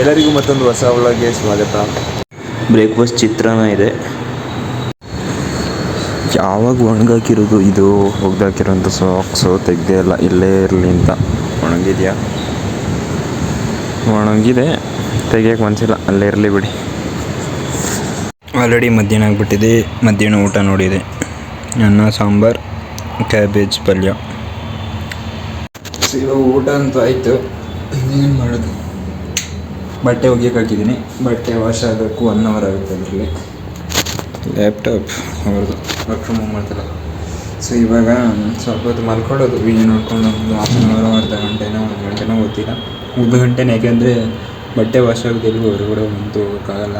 ಎಲ್ಲರಿಗೂ ಮತ್ತೊಂದು ಹೊಸ ಒಳಗೆ ಸ್ವಾಗತ. ಬ್ರೇಕ್ಫಾಸ್ಟ್ ಚಿತ್ರಾನ್ನ ಇದೆ. ಯಾವಾಗ ಒಣಗಾಕಿರೋದು ಇದು? ಒಗ್ದಾಕಿರೋಂಥ ಸಾಕ್ಸು ತೆಗ್ದೇ ಇಲ್ಲ ಇಲ್ಲೇ ಇರಲಿ ಅಂತ. ಒಣಗಿದೆಯಾ? ಒಣಗಿದೆ ತೆಗಿಯೋಕೆ ಮನಸ್ಸಿಲ್ಲ ಅಲ್ಲೇ ಇರಲಿ ಬಿಡಿ. ಆಲ್ರೆಡಿ ಮಧ್ಯಾಹ್ನ ಆಗಿಬಿಟ್ಟಿದೆ ಮಧ್ಯಾಹ್ನ ಊಟ ನೋಡಿದೆ. ಅನ್ನ ಸಾಂಬಾರು ಕ್ಯಾಬೇಜ್ ಪಲ್ಯ. ಸಿಗೋ ಊಟ ಅಂತೂ ಆಯಿತು ಏನು ಮಾಡೋದು? ಬಟ್ಟೆ ಒಗ್ಯಕ್ಕೆ ಹಾಕಿದ್ದೀನಿ. ಬಟ್ಟೆ ವಾಶ್ ಆಗೋಕ್ಕೂ ಒನ್ ಅವರ್ ಆಗುತ್ತೆ ಅದರಲ್ಲಿ ಲ್ಯಾಪ್ಟಾಪ್ ಅವ್ರದ್ದು. ವರ್ಕ್ ಫ್ರಮ್ ಹೋಮ್ ಮಾಡ್ತಾರೆ. ಸೊ ಇವಾಗ ಸ್ವಲ್ಪ ಹೊತ್ತು ಮಲ್ಕೊಳ್ಳೋದು. ವಿಡಿಯೋ ನೋಡ್ಕೊಂಡು ಒಂದು ಹಾಫ್ ಆನ್ ಅವರ್ ಅರ್ಧ ಗಂಟೆನೋ ಒಂದು ಗಂಟೆನೋ ಗೊತ್ತಿಲ್ಲ ಒಂದು ಗಂಟೆನೇ ಯಾಕೆಂದರೆ ಬಟ್ಟೆ ವಾಶ್ ಆಗೋದು ಎಲ್ಲಿಗೂ ಹೊರಗಡೆ ಅಂತೂ ಹೋಗೋಕ್ಕಾಗಲ್ಲ.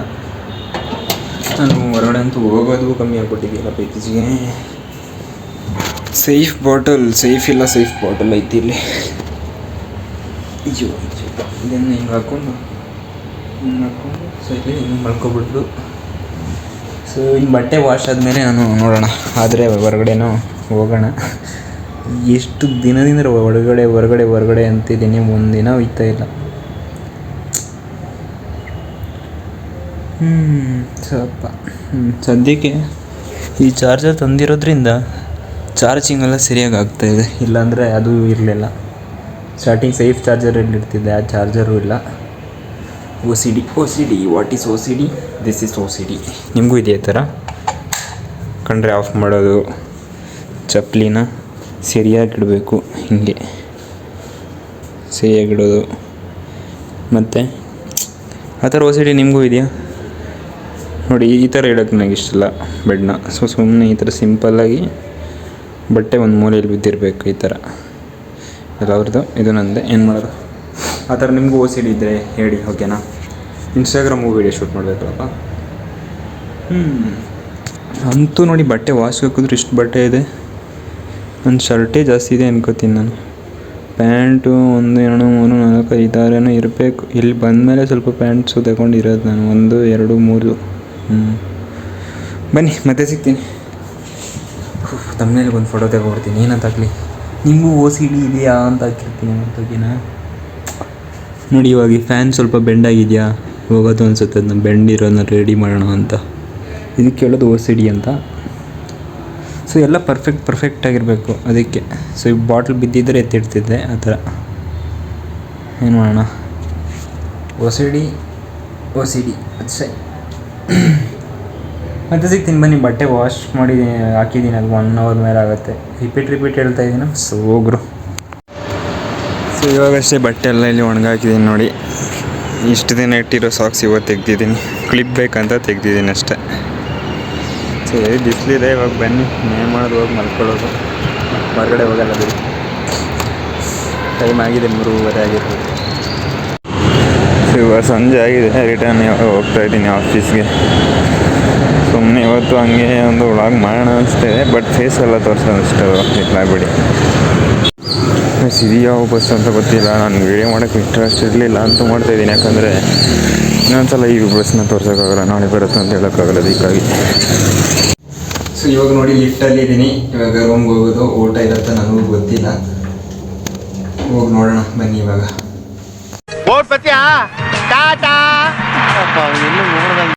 ನಾನು ಹೊರಗಡೆ ಅಂತೂ ಹೋಗೋದು ಕಮ್ಮಿ ಆಗ್ಬಿಟ್ಟಿದೆಯಲ್ಲ ಇತ್ತೀಚೆಗೆ ಸೇಫ್ ಬಾಟಲ್ ಸೇಫ್ ಇಲ್ಲ ಸೇಫ್ ಬಾಟಲ್ ಐತಿ ಇಲ್ಲಿ. ಅಯ್ಯೋ. ಇದನ್ನು ಹಿಂಗೆ ಹಾಕ್ಕೊಂಡು ಹಿಂಗೆ ಹಾಕ್ಕೊಂಡು ಸೊ ಇನ್ನು ಬಟ್ಟೆ ವಾಶ್ ಆದಮೇಲೆ ನಾನು ನೋಡೋಣ. ಆದರೆ ಹೊರಗಡೆನೂ ಹೋಗೋಣ. ಎಷ್ಟು ದಿನದಿಂದ ಹೊರಗಡೆ ಹೊರಗಡೆ ಹೊರಗಡೆ ಅಂತಿದ್ದೀನಿ. ಒಂದಿನ ಹೋಯ್ತಾ ಇಲ್ಲ. ಹ್ಞೂ ಸ್ವಲ್ಪ ಸದ್ಯಕ್ಕೆ ಈ ಚಾರ್ಜರ್ ತಂದಿರೋದ್ರಿಂದ ಚಾರ್ಜಿಂಗ್ ಎಲ್ಲ ಸರಿಯಾಗಿ ಆಗ್ತಾಯಿದೆ ಇಲ್ಲಾಂದರೆ ಅದು ಇರಲಿಲ್ಲ. ಸ್ಟಾರ್ಟಿಂಗ್ ಸೇಫ್ ಚಾರ್ಜರಲ್ಲಿ ಇಡ್ತಿದ್ದೆ ಆ ಚಾರ್ಜರು ಇಲ್ಲ. O C D O C D what is O C D this is O C D ನಿಮಗೂ ಇದೆ ಥರ? ಕಂಡ್ರೆ ಆಫ್ ಮಾಡೋದು ಚಪ್ಪಲಿನ ಸರಿಯಾಗಿಡಬೇಕು, ಹೀಗೆ ಸರಿಯಾಗಿಡೋದು. ಮತ್ತು ಆ ಥರ ಓ ಸಿ ಡಿ ನಿಮಗೂ ಇದೆಯಾ? ನೋಡಿ, ಈ ಥರ ಇಡೋಕ್ಕೆ ನನಗೆ ಇಷ್ಟಲ್ಲ ಬೆಡ್ನ. ಸೊ ಸುಮ್ಮನೆ ಈ ಥರ ಸಿಂಪಲ್ಲಾಗಿ ಬಟ್ಟೆ ಒಂದು ಮೂಲೆಯಲ್ಲಿ ಬಿದ್ದಿರಬೇಕು ಈ ಥರ. ಎಲ್ಲವ್ರದ್ದು ಇದು ನಂದೆ. ಏನು ಮಾಡೋದು? ಆ ಥರ ನಿಮಗೂ ಓ ಸಿ ಡಿ ಇದ್ದರೆ ಹೇಳಿ ಓಕೆನಾ? ಇನ್ಸ್ಟಾಗ್ರಾಮು ವೀಡಿಯೋ ಶೂಟ್ ಮಾಡಬೇಕಲ್ಲಪ್ಪ? ಹ್ಞೂ ಅಂತೂ ನೋಡಿ ಬಟ್ಟೆ ವಾಶ್ ಹಾಕಿದ್ರೆ ಇಷ್ಟು ಬಟ್ಟೆ ಇದೆ. ಒಂದು ಶರ್ಟೇ ಜಾಸ್ತಿ ಇದೆ ಅನ್ಕೋತೀನಿ ನಾನು. ಪ್ಯಾಂಟು ಒಂದು ಎರಡು ಮೂರು ನಾಲ್ಕು ಆರೇನೋ ಇರಬೇಕು. ಇಲ್ಲಿ ಬಂದಮೇಲೆ ಸ್ವಲ್ಪ ಪ್ಯಾಂಟ್ಸು ತಗೊಂಡಿರೋದು ನಾನು. ಒಂದು ಎರಡು ಮೂರು. ಹ್ಞೂ ಬನ್ನಿ ಮತ್ತೆ ಸಿಗ್ತೀನಿ. ತಮ್ಮನೇಲಿ ಒಂದು ಫೋಟೋ ತಗೊಬಿಡ್ತೀನಿ ಏನಂತ ಹಾಕ್ಲಿ? ನಿಮಗೂ ಓ ಸಿ ಡಿ ಇದೆಯಾ ಅಂತ ಹಾಕಿರ್ತೀನಿ ಮತ್ತೋಗಿನ ನೋಡಿ ಇವಾಗ ಈ ಫ್ಯಾನ್ ಸ್ವಲ್ಪ ಬೆಂಡ್ ಆಗಿದೆಯಾ ಹೋಗೋದು ಅನ್ಸುತ್ತೆ ಅದನ್ನ ಬೆಂಡ್ ಇರೋದನ್ನ ರೆಡಿ ಮಾಡೋಣ ಅಂತ. ಇದಕ್ಕೆ ಹೇಳೋದು ಓ ಸಿ ಡಿ ಅಂತ. ಸೊ ಎಲ್ಲ ಪರ್ಫೆಕ್ಟ್ ಪರ್ಫೆಕ್ಟ್ ಆಗಿರಬೇಕು ಅದಕ್ಕೆ. ಸೊ ಈ ಬಾಟ್ಲ್ ಬಿದ್ದಿದ್ದರೆ ಎತ್ತಿಡ್ತಿದ್ದೆ ಆ ಥರ. ಏನು ಮಾಡೋಣ? O C D O C D ಅಷ್ಟೇ ಮತ್ತೆ ಸಿಗ್ತೀನಿ ಬನ್ನಿ ಬಟ್ಟೆ ವಾಶ್ ಮಾಡಿ ಹಾಕಿದ್ದೀನಿ ಅದು ಒನ್ ಅವರ್ ಮೇಲೆ ಆಗುತ್ತೆ. ರಿಪೀಟ್ ರಿಪೀಟ್ ಹೇಳ್ತಾ ಇದ್ದೀನಿ ಸೋಗ್ರು. ಸೊ ಇವಾಗಷ್ಟೇ ಬಟ್ಟೆ ಎಲ್ಲ ಇಲ್ಲಿ ಒಣಗಾಕಿದ್ದೀನಿ ನೋಡಿ. ಇಷ್ಟು ದಿನ ಇಟ್ಟಿರೋ ಸಾಕ್ಸ್ ಇವತ್ತು ತೆಗ್ದಿದ್ದೀನಿ. ಕ್ಲಿಪ್ ಬೇಕಂತ ತೆಗ್ದಿದ್ದೀನಿ ಅಷ್ಟೇ. ಸೊ ಹೇಳಿ ಬಿಸಿಲಿದೆ ಇವಾಗ ಬನ್ನಿ. ಏನು ಮಾಡೋದು ಹೋಗಿ ಮಲ್ಕೊಳ್ಳೋದು. ಹೊರಗಡೆ ಹೋಗಲ್ಲ ಬಿಡಿ. ಟೈಮ್ ಆಗಿದೆ ಮೂರುವರೆ ಆಗಿರ್ಬೋದು ಇವಾಗ ಸಂಜೆ ಆಗಿದೆ. ರಿಟರ್ನ್ ಇವಾಗ ಹೋಗ್ತಾ ಇದ್ದೀನಿ ಆಫೀಸ್ಗೆ ಸುಮ್ಮನೆ ಇವತ್ತು ಹಂಗೆ ಒಂದು ಒಳಗೆ ಮಾಡೋಣ ಅನಿಸ್ತಿದೆ ಬಟ್ ಫೇಸ್ ಎಲ್ಲ ತೋರಿಸೋದು ಅಷ್ಟೇ ಇಟ್ಲಾಗ್ಬಿಡಿ ಬಸ್ ಇದು ಯಾವ ಬಸ್ ಅಂತ ಗೊತ್ತಿಲ್ಲ ನಾನು ವೀಡಿಯೋ ಮಾಡೋಕ್ಕೆ ಇಂಟ್ರೆಸ್ಟ್ ಇರಲಿಲ್ಲ ಅಂತ ಮಾಡ್ತಾಯಿದ್ದೀನಿ ಯಾಕಂದರೆ ಇನ್ನೊಂದ್ಸಲ ಈ ಬಸ್ನ ತೋರ್ಸೋಕ್ಕಾಗಲ್ಲ ನಾಳೆ ಬರುತ್ತೆ ಅಂತ ಹೇಳೋಕ್ಕಾಗಲ್ಲ ಅದಕ್ಕಾಗಿ. ಸೊ ಇವಾಗ ನೋಡಿ ಲಿಫ್ಟಲ್ಲಿ ಇದ್ದೀನಿ. ಇವಾಗ ರೂಮ್ಗೆ ಹೋಗೋದು ಊಟ ಅಂತ ನನಗೂ ಗೊತ್ತಿಲ್ಲ. ಹೋಗಿ ನೋಡೋಣ ಬನ್ನಿ ಇವಾಗ. ಓಟ್ ಬತ್ತೀಯಾ ಟಾಟಾ?